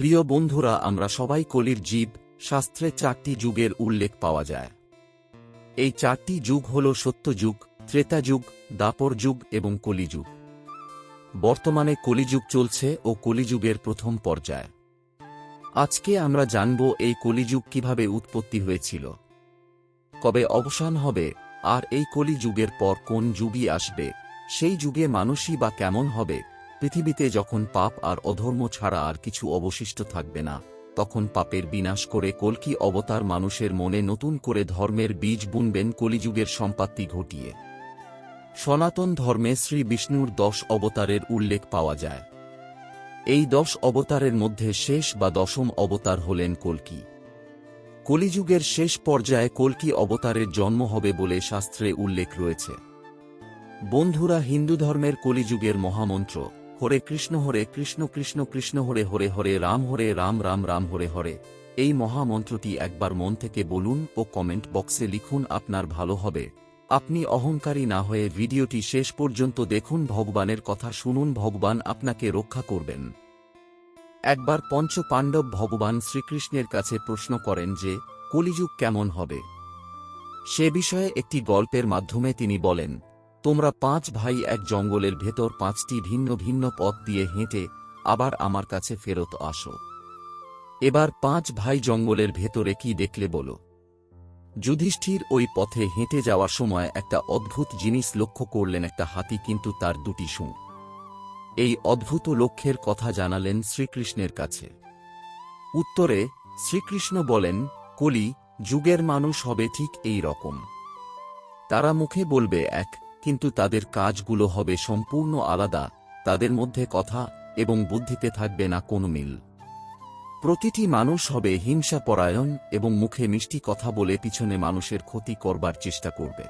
প্রিয় বন্ধুরা, আমরা সবাই কলির জীব, শাস্ত্রে চারটি যুগের উল্লেখ পাওয়া যায়। এই চারটি যুগ হল সত্যযুগ ত্রেতা যুগ দাপর যুগ এবং কলিযুগ। বর্তমানে কলিযুগ চলছে ও কলিযুগের প্রথম পর্যায়। আজকে আমরা জানব এই কলিযুগ কীভাবে উৎপত্তি হয়েছিল। কবে অবসান হবে, আর এই কলিযুগের পর কোন যুগই আসবে, সেই যুগে মানুষই বা কেমন হবে পৃথিবীতে যখন পাপ আর অধর্ম ছাড়া আর কিছু অবশিষ্ট থাকবে না, তখন পাপের বিনাশ করে কলকি অবতার মানুষের মনে নতুন করে ধর্মের বীজ বুনবেন কলিযুগের সম্পাত্তি ঘটিয়ে। সনাতন ধর্মে শ্রী বিষ্ণুর দশ অবতারের উল্লেখ পাওয়া যায়। এই দশ অবতারের মধ্যে শেষ বা দশম অবতার হলেন কলকি। কলিযুগের শেষ পর্যায়ে কলকি অবতারের জন্ম হবে বলে শাস্ত্রে উল্লেখ রয়েছে। বন্ধুরা, হিন্দু ধর্মের কলিযুগের মহামন্ত্র হরে কৃষ্ণ হরে কৃষ্ণ কৃষ্ণ কৃষ্ণ হরে হরে হরে রাম হরে রাম রাম রাম হরে হরে। এই মহামন্ত্রটি একবার মন থেকে বলুন ও কমেন্ট বক্সে লিখুন আপনার ভালো হবে। আপনি অহংকারী না হয়ে ভিডিওটি শেষ পর্যন্ত দেখুন, ভগবানের কথা শুনুন, ভগবান আপনাকে রক্ষা করবেন। একবার পঞ্চ পাণ্ডব ভগবান শ্রীকৃষ্ণের কাছে প্রশ্ন করেন যে, কলিযুগ কেমন হবে? সে বিষয়ে একটি গল্পের মাধ্যমে তিনি বলেন তোমরা পাঁচ ভাই এক জঙ্গলের ভেতর পাঁচটি ভিন্ন ভিন্ন পথ দিয়ে হেঁটে আবার আমার কাছে ফেরত আসো। এবার পাঁচ ভাই জঙ্গলের ভেতরে কি দেখলে বলো। যুধিষ্ঠির ওই পথে হেঁটে যাওয়ার সময় একটা অদ্ভুত জিনিস লক্ষ্য করলেন একটা হাতি, কিন্তু তার দুটি সুঁ এই অদ্ভুত লক্ষ্যের কথা জানালেন শ্রীকৃষ্ণের কাছে। উত্তরে, শ্রীকৃষ্ণ বলেন, কলি, যুগের মানুষ হবে ঠিক এই রকম। তারা মুখে বলবে, এক কিন্তু তাদের কাজগুলো হবে সম্পূর্ণ আলাদা, তাদের মধ্যে কথা এবং বুদ্ধিতে থাকবে না কোনো মিল। প্রতিটি মানুষ হবে হিংসাপরায়ণ এবং মুখে মিষ্টি কথা বলে পিছনে মানুষের ক্ষতি করবার চেষ্টা করবে।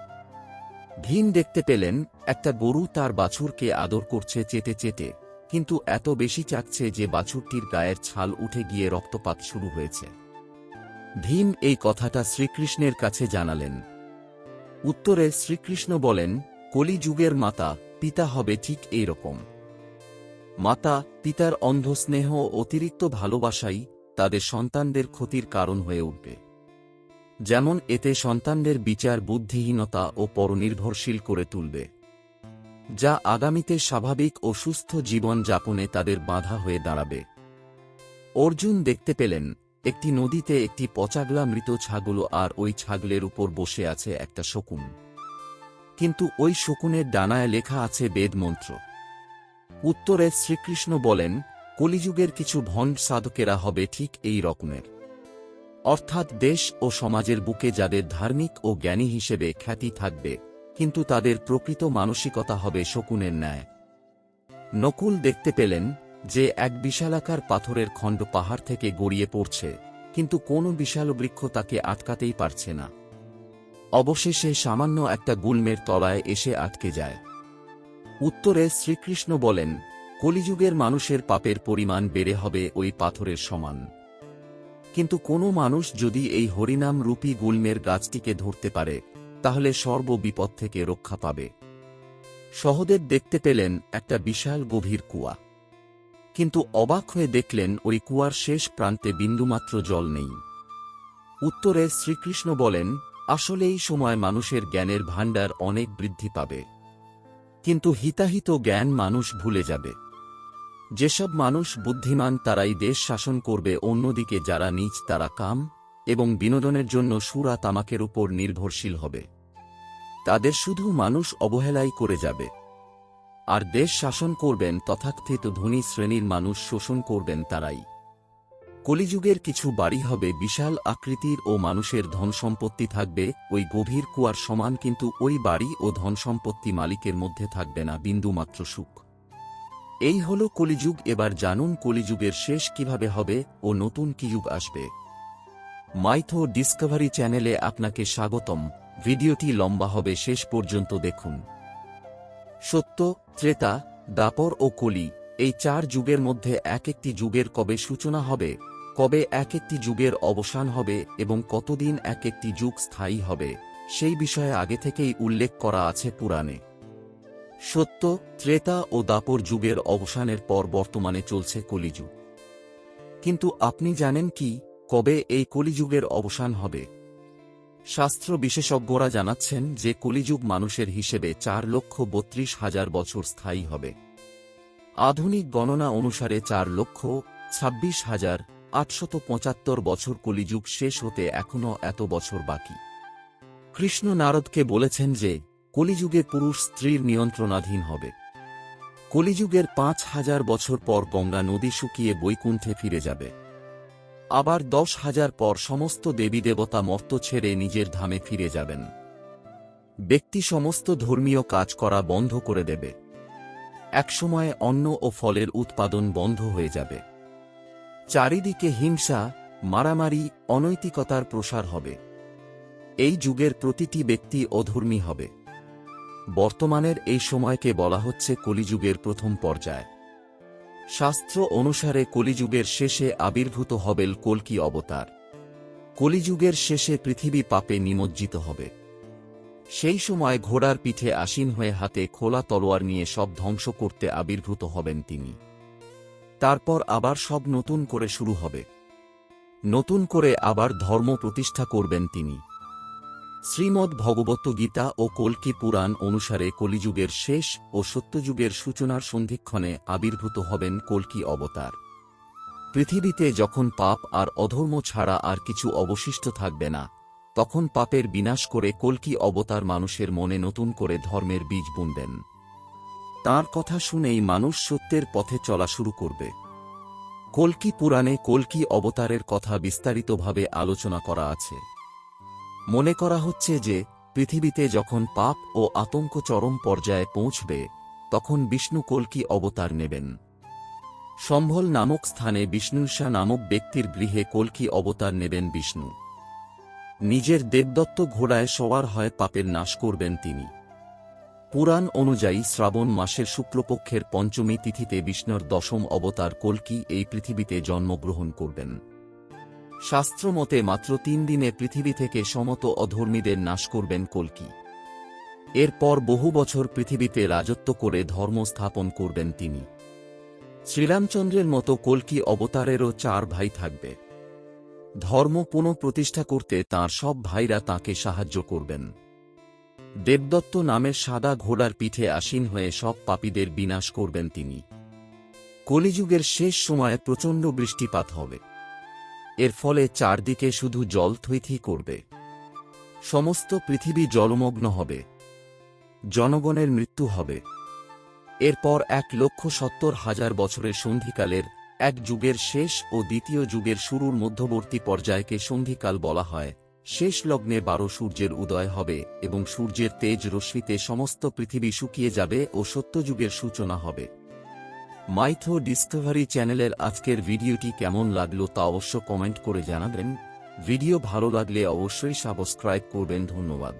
ভীম দেখতে পেলেন, একটা গরু তার বাছুরকে আদর করছে চেটে চেটে, কিন্তু এত বেশি চাকছে যে বাছুরটির গায়ের ছাল উঠে গিয়ে রক্তপাত শুরু হয়েছে। ভীম এই কথাটা শ্রীকৃষ্ণের কাছে জানালেন। উত্তরে শ্রীকৃষ্ণ বলেন কলিযুগের মাতা, পিতা হবে ঠিক এই রকম মাতা, পিতার অন্ধস্নেহ অতিরিক্ত ভালোবাসাই তাদের সন্তানদের ক্ষতির কারণ হয়ে উঠবে। যেমন এতে সন্তানদের বিচার বুদ্ধিহীনতা ও পরনির্ভরশীল করে তুলবে। যা আগামীতে স্বাভাবিক ও সুস্থ জীবন যাপনে তাদের বাধা হয়ে দাঁড়াবে। অর্জুন দেখতে পেলেন, একটি নদীতে একটি পচাগলা মৃত ছাগল আর ওই ছাগলের উপর বসে আছে একটা শকুন। কিন্তু ওই শকুনের ডানায় লেখা আছে বেদমন্ত্র। উত্তরে শ্রীকৃষ্ণ বলেন, কলিযুগের কিছু ভণ্ড সাধকেরা হবে ঠিক এই রকমের। অর্থাৎ দেশ ও সমাজের বুকে যাদের ধার্মিক ও জ্ঞানী হিসেবে খ্যাতি থাকবে, কিন্তু তাদের প্রকৃত মানসিকতা হবে শকুনের ন্যায়। নকুল দেখতে পেলেন যে এক বিশালাকার পাথরের খণ্ড পাহাড় থেকে গড়িয়ে পড়ছে, কিন্তু কোনো বিশাল বৃক্ষ তাকে আটকাতেই পারছে না। অবশেষে সামান্য একটা গুল্মের তলায় এসে আটকে যায়। উত্তরে শ্রীকৃষ্ণ বলেন, কলিযুগের মানুষের পাপের পরিমাণ বেড়ে হবে ওই পাথরের সমান। কিন্তু কোনো মানুষ যদি এই হরিনাম রূপী গুল্মের গাছটিকে ধরতে পারে, তাহলে সর্ব বিপদ থেকে রক্ষা পাবে। সহদেব দেখতে পেলেন একটা বিশাল গভীর কুয়া। কিন্তু অবাক হয়ে দেখলেন ওই কুয়ার শেষ প্রান্তে বিন্দুমাত্র জল নেই। উত্তরে শ্রীকৃষ্ণ বলেন আসলে এই সময় মানুষের জ্ঞানের ভাণ্ডার অনেক বৃদ্ধি পাবে। কিন্তু হিতাহিত জ্ঞান মানুষ ভুলে যাবে। যেসব মানুষ বুদ্ধিমান তারাই দেশ শাসন করবে, অন্যদিকে যারা নিজ তারা কাম এবং বিনোদনের জন্য সুরা তামাকের উপর নির্ভরশীল হবে। তাদের শুধু মানুষ অবহেলাই করে যাবে। আর দেশ শাসন করবেন তথাকথিত ধনী শ্রেণির মানুষ শোষণ করবেন তারাই। কলিযুগের কিছু বাড়ি হবে বিশাল আকৃতির ও মানুষের ধনসম্পত্তি থাকবে, ওই গভীর কুয়ার সমান কিন্তু ওই বাড়ি ও ধনসম্পত্তি মালিকের মধ্যে থাকবে না বিন্দুমাত্র সুখ। এই হল কলিযুগ, এবার জানুন কলিযুগের শেষ কীভাবে হবে ও নতুন কি যুগ আসবে। মাইথো ডিসকভারি চ্যানেলে আপনাকে স্বাগতম। ভিডিওটি লম্বা হবে, শেষ পর্যন্ত দেখুন। সত্য, ত্রেতা, দাপর ও কলি, এই চার যুগের মধ্যে এক একটি যুগের কবে সূচনা হবে? কবে এক একটি যুগের অবসান হবে এবং কতদিন এক একটি যুগ স্থায়ী হবে, সেই বিষয়ে আগে থেকেই উল্লেখ করা আছে পুরাণে। সত্য, ত্রেতা ও দাপর যুগের অবসানের পর বর্তমানে চলছে কলিযুগ। কিন্তু আপনি জানেন কি, কবে এই কলিযুগের অবসান হবে? শাস্ত্র বিশেষজ্ঞরা জানাচ্ছেন যে কলিযুগ মানুষের হিসেবে চার লক্ষ বত্রিশ হাজার বছর স্থায়ী হবে। আধুনিক গণনা অনুসারে চার লক্ষ ছাব্বিশ হাজার আটশত পঁচাত্তর বছর কলিযুগ শেষ হতে এখনও এত বছর বাকি। কৃষ্ণ নারদকে বলেছেন যে, কলিযুগে পুরুষ স্ত্রীর নিয়ন্ত্রণাধীন হবে। কলিযুগের পাঁচ হাজার বছর পর গঙ্গা নদী শুকিয়ে বৈকুণ্ঠে ফিরে যাবে। আবার দশ হাজার পর সমস্ত দেবী দেবতা মর্ত ছেড়ে নিজের ধামে ফিরে যাবেন। ব্যক্তি সমস্ত ধর্মীয় কাজ করা বন্ধ করে দেবে। একসময় অন্ন ও ফলের উৎপাদন বন্ধ হয়ে যাবে। চারিদিকে হিংসা, মারামারি, অনৈতিকতার প্রসার হবে। এই যুগের প্রতিটি ব্যক্তি অধর্মী হবে। বর্তমানের এই সময়কে বলা হচ্ছে কলিযুগের প্রথম পর্যায়। শাস্ত্র অনুসারে কলিযুগের শেষে আবির্ভূত হবেল কলকি অবতার। কলিযুগের শেষে পৃথিবী পাপে নিমজ্জিত হবে। সেই সময় ঘোড়ার পিঠে আসীন হয়ে হাতে খোলা তলোয়ার নিয়ে সব ধ্বংস করতে আবির্ভূত হবেন তিনি। তারপর আবার সব নতুন করে শুরু হবে। নতুন করে আবার ধর্ম প্রতিষ্ঠা করবেন তিনি। শ্রীমদ্ ভগবত গীতা ও কল্কি পুরাণ অনুসারে কলিযুগের শেষ ও সত্যযুগের সূচনার সন্ধিক্ষণে আবির্ভূত হবেন কল্কি অবতার। পৃথিবীতে যখন পাপ আর অধর্ম ছাড়া আর কিছু অবশিষ্ট থাকবে না, তখন পাপের বিনাশ করে কল্কি অবতার মানুষের মনে নতুন করে ধর্মের বীজ বুনবেন। তার কথা শুনেই মানুষ সত্যের পথে চলা শুরু করবে। কল্কি পুরাণে কল্কি অবতারের কথা বিস্তারিতভাবে আলোচনা করা আছে। মনে করা হচ্ছে যে, পৃথিবীতে যখন পাপ ও আতঙ্ক চরম পর্যায়ে পৌঁছবে, তখন বিষ্ণু কল্কি অবতার নেবেন। সম্ভল নামক স্থানে বিষ্ণুষা নামক ব্যক্তির গৃহে কল্কি অবতার নেবেন বিষ্ণু। নিজের দেবদত্ত ঘোড়ায় সওয়ার হয় পাপের নাশ করবেন তিনি। পুরাণ অনুযায়ী শ্রাবণ মাসের শুক্লপক্ষের পঞ্চমী তিথিতে বিষ্ণুর দশম অবতার কল্কি এই পৃথিবীতে জন্মগ্রহণ করবেন। শাস্ত্রমতে মাত্র তিন দিনে পৃথিবী থেকে সমত অধর্মীদের নাশ করবেন কল্কি। এরপর বহু বছর পৃথিবীতে রাজত্ব করে ধর্ম স্থাপন করবেন তিনি। শ্রীরামচন্দ্রের মতো কল্কি অবতারেরও চার ভাই থাকবে। ধর্ম পুনঃপ্রতিষ্ঠা করতে তার সব ভাইরা তাকে সাহায্য করবেন। দেবদত্ত নামের সাদা ঘোড়ার পিঠে আসীন হয়ে সব পাপীদের বিনাশ করবেন তিনি। কলিযুগের শেষ সময়ে প্রচণ্ড বৃষ্টিপাত হবে। এর ফলে চারদিকে শুধু জল থইথি করবে। সমস্ত পৃথিবী জলমগ্ন হবে। জনগণের মৃত্যু হবে। এরপর এক লক্ষ সত্তর হাজার বছরের সন্ধিকালের এক যুগের শেষ ও দ্বিতীয় যুগের শুরুর মধ্যবর্তী পর্যায়কে সন্ধিকাল বলা হয়। শেষ লগ্নে বারো সূর্যের উদয় হবে এবং সূর্যের তেজ রশ্মিতে সমস্ত পৃথিবী শুকিয়ে যাবে ও সত্যযুগের সূচনা হবে। মাইথো ডিসকভারি চ্যানেলের আজকের ভিডিওটি কেমন লাগল তা অবশ্য কমেন্ট করে জানাবেন। ভিডিও ভালো লাগলে অবশ্যই সাবস্ক্রাইব করবেন, ধন্যবাদ।